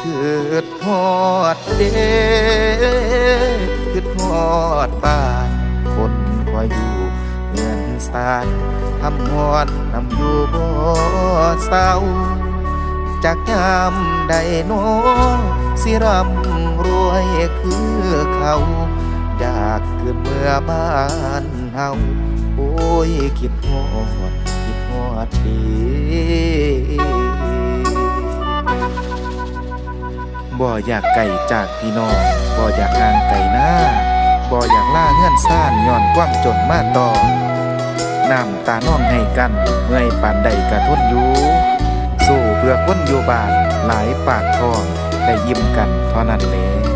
คือทอดเด้คือทอดบ้านคนคอยอยู่เงินสานทำหอนนำอยู่บ่เศร้าจากยามใดโน้สิร่ำรวยคือเขา อยากเกิดเมื่อบ้านเฮาโอ้ยคิดฮอดคิดฮอดดี บ่อยากไก่จากพี่น้องบ่อยากห่างไก่หน้าบ่อยากล่าเงื่อนซ่านย้อนกว้างจนมาต่อน้ำตาน้องให้กันเมื่อยปานใดกระทนอยู่สู้เพื่อคนอยู่บ้านหลายปากท้องได้ยิ้มกันเท่านั้นแหละ